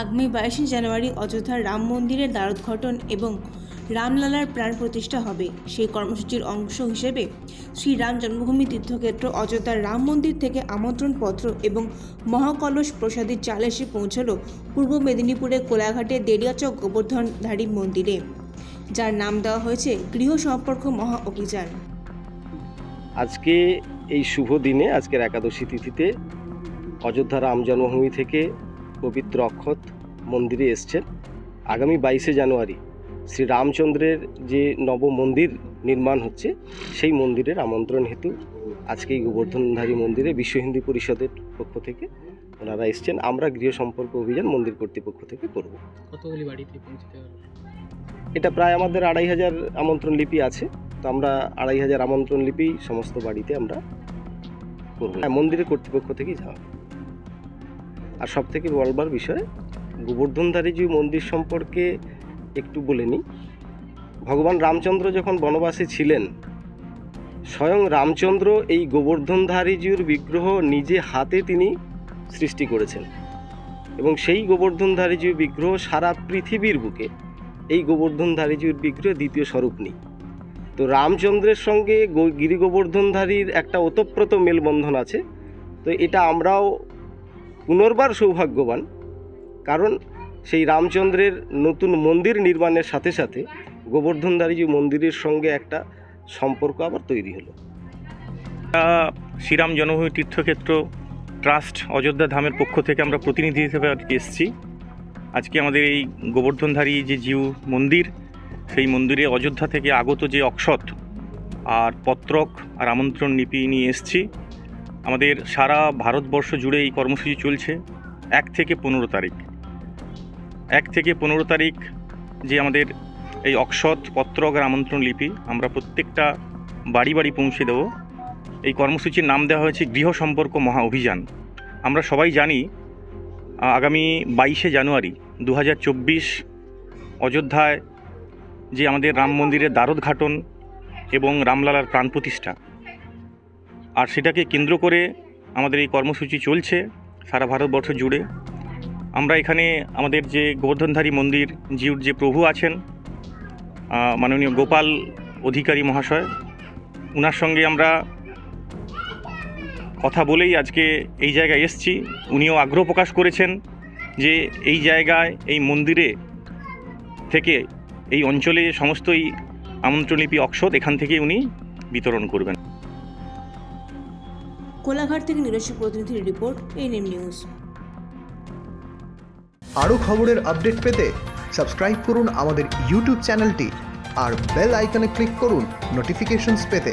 আগামী বাইশে জানুয়ারি অযোধ্যার রাম মন্দিরের দ্বারোদ্ঘাটন এবং রামলালার প্রাণ প্রতিষ্ঠা হবে। সেই কর্মসূচির অংশ হিসেবে শ্রীরাম জন্মভূমি তীর্থক্ষেত্র অযোধ্যার রাম মন্দির থেকে আমন্ত্রণপত্র এবং মহাকলস প্রসাদের চাল এসে পৌঁছল পূর্ব মেদিনীপুরের কোলাঘাটে দেড়িয়াচক গোবর্ধনধারী মন্দিরে, যার নাম দেওয়া হয়েছে গৃহ সম্পর্ক মহা অভিযান। আজকে এই শুভ দিনে, আজকের একাদশী তিথিতে অযোধ্যা রাম জন্মভূমি থেকে পবিত্র অক্ষত মন্দিরে এসছেন। আগামী বাইশে জানুয়ারি শ্রী রামচন্দ্রের যে নব মন্দির নির্মাণ হচ্ছে সেই মন্দিরের আমন্ত্রণ হেতু আজকে এই গোবর্ধনধারী মন্দিরে বিশ্ব হিন্দু পরিষদের পক্ষ থেকে ওনারা এসছেন। আমরা গৃহ সম্পর্ক অভিযান মন্দির কর্তৃপক্ষ থেকে করব। কতগুলি বাড়িতে পৌঁছতে হবে এটা প্রায় আমাদের আড়াই হাজার আমন্ত্রণ লিপি আছে। তো আমরা আড়াই হাজার আমন্ত্রণ লিপি সমস্ত বাড়িতে আমরা করব। হ্যাঁ মন্দিরের কর্তৃপক্ষ থেকেই যাওয়া। আর সব থেকে বলবার বিষয় গোবর্ধনধারীজি মন্দির সম্পর্কে একটু বলে নিই। ভগবান রামচন্দ্র যখন বনবাসে ছিলেন, স্বয়ং রামচন্দ্র এই গোবর্ধনধারীজির বিগ্রহ নিজে হাতে তিনি সৃষ্টি করেছেন এবং সেই গোবর্ধনধারীজির বিগ্রহ সারা পৃথিবীর বুকে, এই গোবর্ধনধারীজির বিগ্রহ দ্বিতীয় স্বরূপ নেই। তো রামচন্দ্রের সঙ্গে গো- গিরি গোবর্ধনধারীর একটা ওতপ্রোত মেলবন্ধন আছে, তো এটা আমরাও পুনর্বার সৌভাগ্যবান, কারণ সেই রামচন্দ্রের নতুন মন্দির নির্মাণের সাথে সাথে গোবর্ধনধারীজি মন্দিরের সঙ্গে একটা সম্পর্ক আবার তৈরি হলো। শ্রীরাম জন্মভূমি তীর্থক্ষেত্র ট্রাস্ট অযোধ্যা ধামের পক্ষ থেকে আমরা প্রতিনিধি হিসেবে আজকে এসেছি। আজকে আমাদের এই গোবর্ধনধারী যে জিউ মন্দির, সেই মন্দিরে অযোধ্যা থেকে আগত যে অক্ষত আর পত্রক আর আমন্ত্রণ লিপি নিয়ে এসেছি। আমাদের সারা ভারতবর্ষ জুড়ে এই কর্মসূচি চলছে এক থেকে পনেরো তারিখ। এক থেকে পনেরো তারিখ যে আমাদের এই অক্ষত পত্রক আর আমন্ত্রণ লিপি, আমরা প্রত্যেকটা বাড়ি বাড়ি পৌঁছে দেবো। এই কর্মসূচির নাম দেওয়া হয়েছে গৃহ সম্পর্ক মহা অভিযান। আমরা সবাই জানি আগামী বাইশে জানুয়ারি দু হাজার চব্বিশ অযোধ্যায় যে আমাদের রাম মন্দিরের দ্বারোদ্ঘাটন এবং রামলালার প্রাণ প্রতিষ্ঠা আর সেটাকে কেন্দ্র করে আমাদের এই কর্মসূচি চলছে সারা ভারতবর্ষ জুড়ে। আমরা এখানে আমাদের যে গোবর্ধনধারী মন্দির, জিউর যে প্রভু আছেন মাননীয় গোপাল অধিকারী মহাশয় ওনার সঙ্গে আমরা কথা বলেই আজকে এই জায়গায় এসছি। উনিও আগ্রহ প্রকাশ করেছেন যে এই জায়গায়, এই মন্দিরে থেকে এই অঞ্চলে সমস্তই আমন্ত্রণলিপি অক্ষত এখান থেকে উনি বিতরণ করবেন। কোলাঘাট থেকে নিজস্ব প্রতিনিধির রিপোর্ট, এনএম নিউজ। আরও খবরের আপডেট পেতে সাবস্ক্রাইব করুন আমাদের ইউটিউব চ্যানেলটি আর বেল আইকনে ক্লিক করুন নোটিফিকেশনস পেতে।